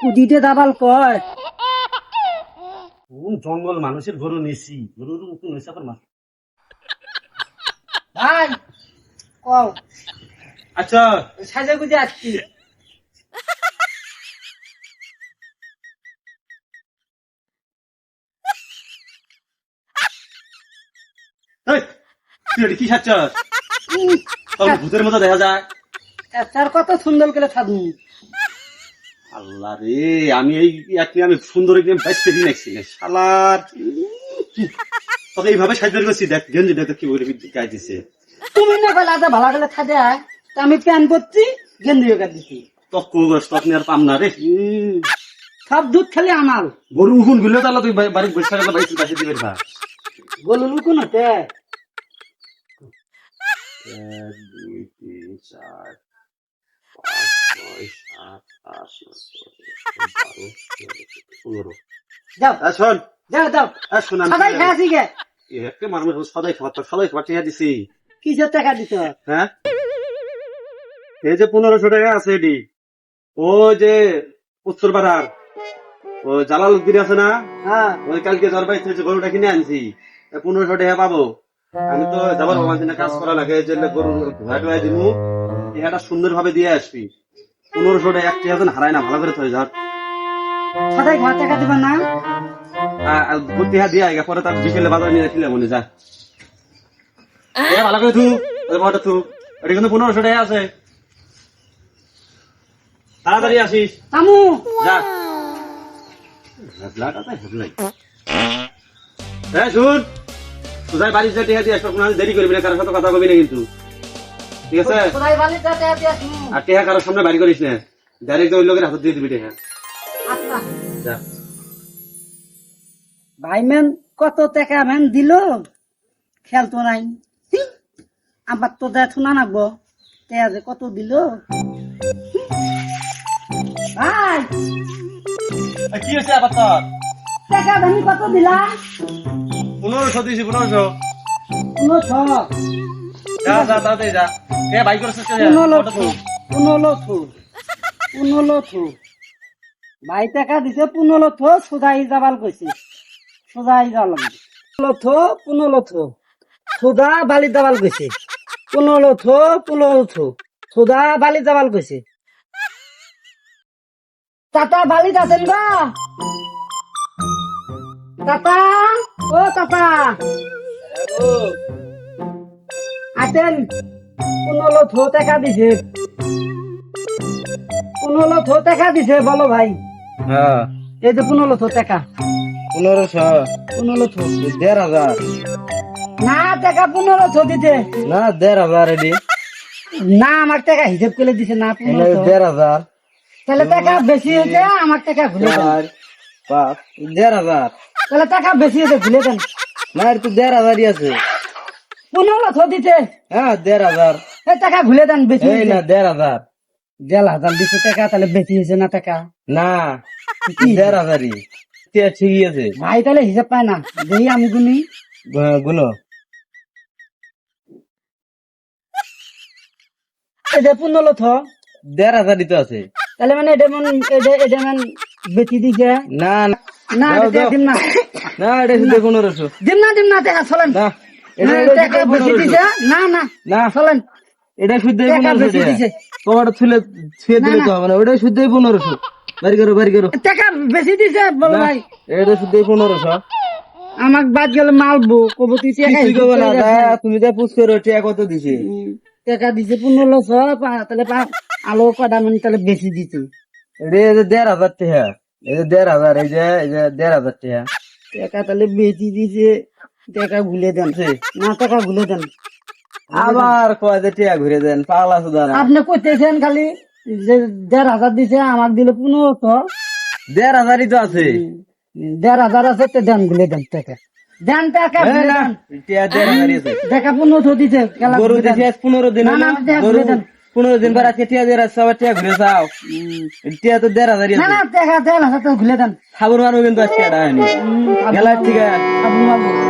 কুদিতে দাবাল কয়। কোন জঙ্গল মানুষের গরু নিছি? গরুর মতো নিছে আবার মাছ। ভাই কও। আচ্ছা। সাজে গুজে আসছি। কি খাচ্ছস? ভূতের মতো দেখা যায়। চার কত সুন্দর করে সাধু আল্লাহ রে আমি এই একটি আমি সুন্দর একদম বেস্ট দিন দেখছি শালার। তোকে এইভাবে সাহায্য করছি দেখ গেঞ্জি দেখ কি বলে গাই দিছে তুমি না গেলে আজ ভালো গেলে আয় তা আমি প্যান করছি গেন্দি কাট দিছি। তক কুগস তক নিয়ে আর পাম না রে। সব দুধ খালি আমার গরু উকুনগুলো তাহলে তুই বাড়ি বসে থাকলে বাইশ পাশে দিবে ভা গলু লুকু নতে এক দুই তিন চার পাঁচ ছয় সাত আট নয় দশ, এগারো বারো তেরো, পনেরো যাও। শোন যাও যাও আহ, শোন আমি সবাই একে মারমে সদাই খাবার তো সদাই খাবার টিয়া দিছি। কিসের টাকা দিত হ্যাঁ? এই যে পনেরোশো টাকা আছে এটি। ও যে উত্তর ও জালাল উদ্দিন আছে না? হ্যাঁ। ওই কালকে জ্বর পাইছে গরুটা কিনে আনছি। পনেরোশো টাকা পাবো। আমি তো যাবার বাবা কাজ করা লাগে এই জন্য গরু ধোয়া টোয়া দিমু। ইহাটা সুন্দর ভাবে দিয়ে আসবি। পনেরোশো টাকা একটি হাজার হারায় না ভালো করে থয়ে যাক সদাই ঘর টাকা দিবা না? ভর্তি হা দিয়ে আগে পরে তার বিকেলে বাজার নিয়ে যা। ভালো করে থু ওই থু। এটা কিন্তু পনেরোশো টাকা আছে। তাড়াতাড়ি আসিস। আমু যা। হেবলাটা তো হেবলাই। হ্যাঁ শুন। সুজাই বাড়ি যেতে আসব দেরি করবি না কারোর সাথে কথা কবি না কিন্তু। ঠিক আছে? আর টেহা কারোর সামনে বাড়ি করিস না। ডাইরেক্ট ওই লোকের হাতে দিয়ে দিবি টেহা। আচ্ছা। ভাই ম্যান কত টাকা ম্যান দিল? খেয়াল তো নাই। আমার তো দেখ শোনা নাগবো টাকা যে কত দিল? ভাই। কি হচ্ছে আবার তোর? টাকা দামি কত দিলা? পনেরোশো দিয়েছি পনেরোশো। উনশ যা যা তাড়াতাড়ি যা। এ বাইক করছিস উনলক্ষ উনলক্ষ উনলক্ষ ভাই টাকা দিছে পুনলক্ষ সুদাই যাবাল কইছে। সুদাই যাবাল লক্ষ পুনলক্ষ সুদা বালি যাবাল কইছে। পুনলক্ষ পুনলক্ষ সুদা বালি যাবাল কইছে। টাটা বালি আছেন গা। টাটা ও টাটা আছেন পনেরো থো টাকা দিছে। পনেরো থো টাকা দিছে বলো ভাই। হ্যাঁ। এই যে পনেরো থো টাকা। পনেরোশো। পনেরো থো দেড় হাজার। না টাকা পনেরো থো দিতে না দেড় হাজার এটি না আমার টাকা হিসেব করে দিছে না পনেরো। দেড় হাজার। তাহলে টাকা বেশি হয়েছে আমার টাকা ভুলে দেন দেড় হাজার। তাহলে টাকা বেশি হয়েছে ভুলে দেন না তো দেড় হাজারই আছে। পনেরো থো দিতে হ্যাঁ দেড় হাজার। এই টাকা ভুলে দেন বেশি এই না। দেড় হাজার। দেড় হাজার দিছে টাকা তাহলে বেশি হয়েছে না টাকা? না দেড় হাজারই। তে ঠিকই আছে। ভাই তাহলে হিসাব পায় না। দেখি আমি গুনি। গুলো এটা পনেরো থো। দেড় হাজারই তো আছে। তাহলে মানে এটা মানে এটা এটা মানে বেশি দিছে? না না। না এটা। দিম না। না এটা শুধু পনেরোশো। দিম না দিম না টাকা চলেন। না। না, দিছে না না না চলেন। এটা শুদ্ধ পনেরোশো বেশি দিছে। তোমার ছুলে ছুঁয়ে না, দিলে না। তো হবে না। ওটা শুদ্ধ পনেরোশো। বাড়ি করো বাড়ি করো। টাকা বেশি দিছে বলো ভাই। এটা শুদ্ধ পনেরোশো। আমাক বাদ গেলে মালবো কব তুই টাকা কিছুই হিসাব করবে না করে তা রাখ। তুমি যা পুষ করো টিয়া কত দিছে? টাকা দিছে পনেরো তাহলে আলো কটা মানে তাহলে বেশি দিছে। এটা দেড় হাজার টাকা এই যে দেড় হাজার এই যে এই যে দেড় হাজার টাকা টাকা তাহলে বেশি দিছে। টাকা ভুলে দেন। না টাকা ভুলে দেন। আবার কয় যে টিয়া ঘুরে দেন পাগলা সুদা আপনি কইতেছেন খালি যে দেড় হাজার দিছে আমাক দিলে পনেরো শ দেড় হাজারই তো আছে। দেড় হাজার আছে তো দেন ভুলে দেন টাকা। দেন দিছে গেলা গরু দেন। দিছি পনেরো। গরু পনেরো দিন পর আজকে টিয়া দেড় সবার টিয়া ঘুরে যাও। টিয়া তো দেড় হাজারই না টাকা দেড় হাজার তো দেন। খাবার মারবো কিন্তু আজকে গেলা। ঠিক আছে।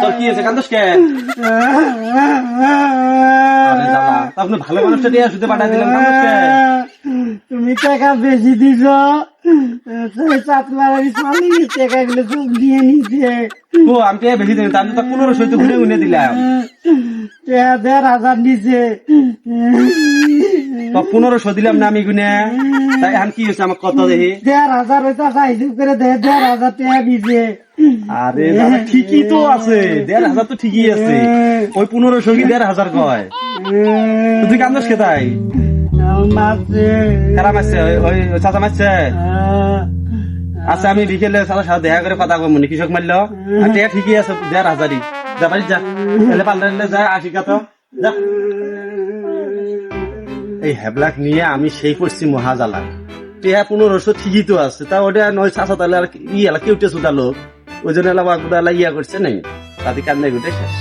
তোর কি আছে কান্দোস কে? আপনি ভালো মানুষটা দিয়ে শুধু পাঠাই দিলাম তুমি টাকা বেশি দিছ চাতলা শালি টাকা সব দিয়ে নিছে ও আমি তো বেশি আমি তো ঘুরে দিলাম। টাকা দেড় হাজার নিছে। তো পনেরোশো দিলাম না আমি গুনে? এখন কি হয়েছে আমার কত দেখি দেড় হাজার ওইটা সাইজ করে দে দেড় হাজার টাকা দিছে আরে ঠিকই তো আছে। দেড় হাজার তো ঠিকই আছে। ওই পনেরোশো কি দেড় হাজার কয়? তো তুই কান্দোস কে তাই মাসে খারাপ আছে ওই ওই চাচা মারছে? আচ্ছা আমি বিকেলে চাচার সাথে দেখা করে কথা কম। কৃষক মারল। টেয়া ঠিকই আছে দেড় হাজারই। যা বাড়ি যা। তাহলে পাল্টালে যা আসি কাতো যা। এই হ্যাবলাক নিয়ে আমি সেই করছি মহাজালা টেহা পনেরোশো ঠিকই তো আছে, তা ওটা নয় চাচা তাহলে আর ই এলা কেউটে লোক? ওই জন্য ইয়া করছে নাই। তাতে কান্দাই গোটে শেষ।